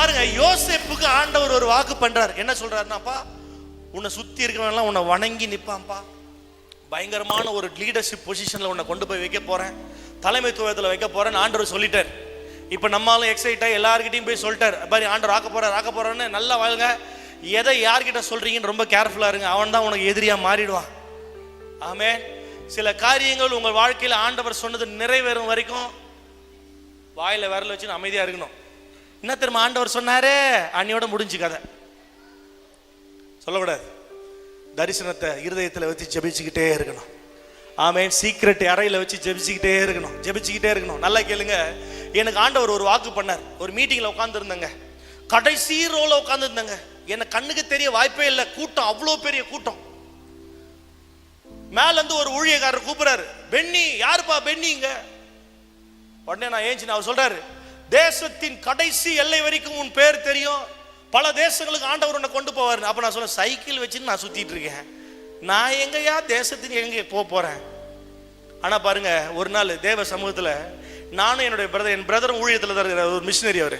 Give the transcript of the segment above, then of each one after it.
பாருங்க யோசேப்புக்கு ஆண்டவர் ஒரு வாக்கு பண்றார். என்ன சொல்றாருனாப்பா உன்னை சுத்தி இருக்கிறவன்லாம் உன்னை வணங்கி நிற்பான்ப்பா பயங்கரமான ஒரு லீடர்ஷிப் பொசிஷன்ல உன்னை கொண்டு போய் வைக்க போறேன். தலைமைத்துவத்தில் வைக்க போறேன்னு ஆண்டவர் சொல்லிட்டார். இப்போ நம்மளும் எக்ஸைட் ஆகி எல்லாருக்கிட்டையும் போய் சொல்லிட்டார். பாரு ஆண்டவர் ஆக்க போறார் ஆக்க போறான்னு நல்லா வாழுங்க எதை யார்கிட்ட சொல்றீங்கன்னு ரொம்ப கேர்ஃபுல்லா இருங்க. அவன் தான் உனக்கு எதிரியா மாறிடுவான். ஆமே சில காரியங்கள் உங்கள் வாழ்க்கையில் ஆண்டவர் சொன்னது நிறைவேறும் வரைக்கும் வாயில விரல வச்சு அமைதியா இருக்கணும். என்ன திரும்ப ஆண்டவர் சொன்னாரே? அன்னியோட முடிஞ்சு கதை. சொல்லக்கூடாது. தரிசனத்தை இருதயத்தில் வச்சு ஜெபிச்சுக்கிட்டே இருக்கணும். ஆமே சீக்ரெட் அறையில் வச்சு ஜெபிச்சுக்கிட்டே இருக்கணும். ஜெபிச்சுக்கிட்டே இருக்கணும். நல்லா கேளுங்க. எனக்கு ஆண்டவர் ஒரு வாக்கு பண்ணார். ஒரு மீட்டிங்கில் உட்காந்துருந்தேங்க கடைசி ரோல உட்காந்துருந்தேங்க எனக்கு கண்ணுக்கு தெரிய வாய்ப்பே இல்லை. கூட்டம் அவ்வளோ பெரிய கூட்டம். மேலேருந்து ஒரு ஊழியக்காரர் கூப்பிடுறாரு. பென்னி யாருப்பா பென்னிங்க? உடனே நான் ஏஞ்சி அவர் சொல்றாரு தேசத்தின் கடைசி எல்லை வரைக்கும் உன் பேர் தெரியும். பல தேசங்களுக்கு ஆண்டவர் உன்னை கொண்டு போவார் அப்ப நான் சொல்ல சைக்கிள் வச்சுன்னு நான் சுத்திட்டு இருக்கேன். நான் எங்கயா தேசத்தின் எங்க போக போறேன்? ஆனா பாருங்க ஒரு நாள் தேவ சமூகத்துல நானும் என்னுடைய பிரதர் என் பிரதரும் ஊழியத்துல தான் இருக்கிற ஒரு மிஷினரி அவர்.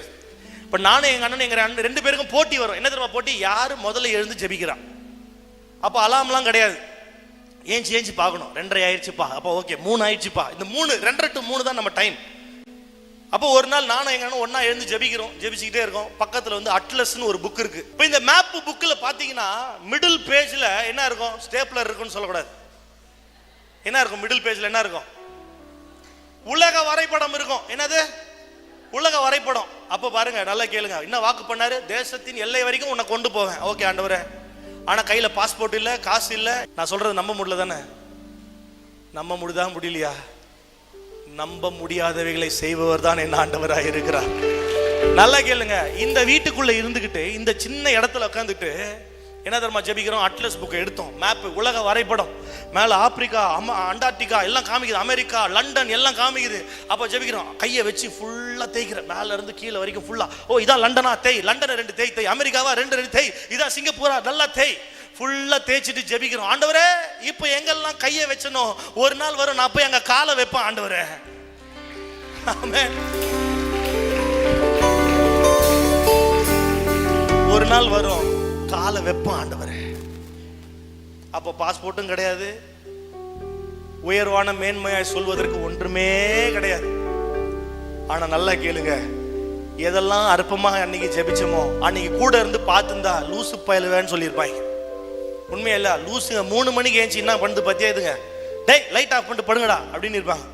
இப்ப நானும் எங்க அண்ணன் எங்க அண்ணன் ரெண்டு பேருக்கும் போட்டி வரும். என்ன தெரியுமா போட்டி? யாரு முதல்ல எழுந்து ஜெபிக்கிறான். அப்ப அலாம்லாம் கிடையாது. ஏஞ்சி ஏஞ்சி பார்க்கணும். ரெண்டரை ஆயிடுச்சுப்பா. அப்போ ஓகே மூணு ஆயிடுச்சுப்பா. இந்த மூணு ரெண்டரை டு மூணு தான் நம்ம டைம் அப்போ ஒரு நாள் நானும் எங்க ஒன்னா எழுந்து ஜெபிக்கிறோம். ஜெபிச்சுக்கிட்டே இருக்கோம். பக்கத்துல வந்து அட்லஸ்னு ஒரு புக் இருக்கு. இப்போ இந்த மேப் புக்கில் பாத்தீங்கன்னா மிடில் பேஜ்ல என்ன இருக்கும்? ஸ்டேப்லர் இருக்குன்னு சொல்லக்கூடாது. என்ன இருக்கும்? மிடில் பேஜ்ல என்ன இருக்கும்? உலக வரைபடம் இருக்கும். என்னது? உலக வரைபடம். அப்ப பாருங்க நல்லா கேளுங்க. என்ன வாக்கு பண்ணாரு? தேசத்தின் எல்லை வரைக்கும் உன்னை கொண்டு போவேன். ஓகே ஆண்டவரே. ஆனா கையில பாஸ்போர்ட் இல்ல காசு இல்ல. நான் சொல்றது நம்ப முடியல தானே நம்ப முடியுதா? முடியலையா? நம்ப முடியாதவைகளை செய்பவர் தான் என் ஆண்டவராக இருக்கிறார். நல்லா கேளுங்க இந்த வீட்டுக்குள்ள இருந்துகிட்டு இந்த சின்ன இடத்துல உட்காந்துட்டு என்ன தெரியுமா ஜெபிக்கிறோம்? அட்லஸ் புக்கை எடுத்தோம். மேப் உலக வரைபடம். மேல ஆப்பிரிக்கா அம அண்டார்டிகா எல்லாம் காமிக்குது. அமெரிக்கா லண்டன் எல்லாம் காமிக்குது. அப்போ ஜெபிக்கிறோம். கையை வச்சு ஃபுல்லா தேய்க்கிறேன் மேல இருந்து கீழே வரைக்கும் ஃபுல்லா ஓ இதான் லண்டனா? தேய். லண்டனை ரெண்டு தேய் தேய். அமெரிக்காவா? ரெண்டு ரெண்டு தேய். இதான் சிங்கப்பூரா? நல்லா தேய். ஃபுல்லாக தேய்ச்சிட்டு ஜெபிக்கிறோம். ஆண்டவரே இப்போ எங்கெல்லாம் கையை வச்சனோ ஒரு நாள் வரும் நான் போய் எங்கள் காலை வைப்பேன் ஆண்டவரே. ஆமென். ஒரு நாள் வரும் காலை வெப்பம் ஆண்டவரே. அப்போ பாஸ்போர்ட்டும் கிடையாது. உயர்வான மேன்மையாய் சொல்வதற்கு ஒன்றுமே கிடையாது. ஆனால் நல்லா கேளுங்க எதெல்லாம் அற்பமாக அன்னைக்கு ஜெபிச்சோமோ அன்னைக்கு கூட இருந்து பார்த்துருந்தா லூசு பயலுவேன்னு சொல்லியிருப்பாங்க. உண்மையா இல்லை லூசுங்க மூணு மணிக்கு ஏஞ்சி என்ன பண்ணுது பத்தியா இதுங்க? டேய் லைட் ஆஃப் பண்ணிட்டு படுங்கடா அப்படின்னு இருப்பாங்க.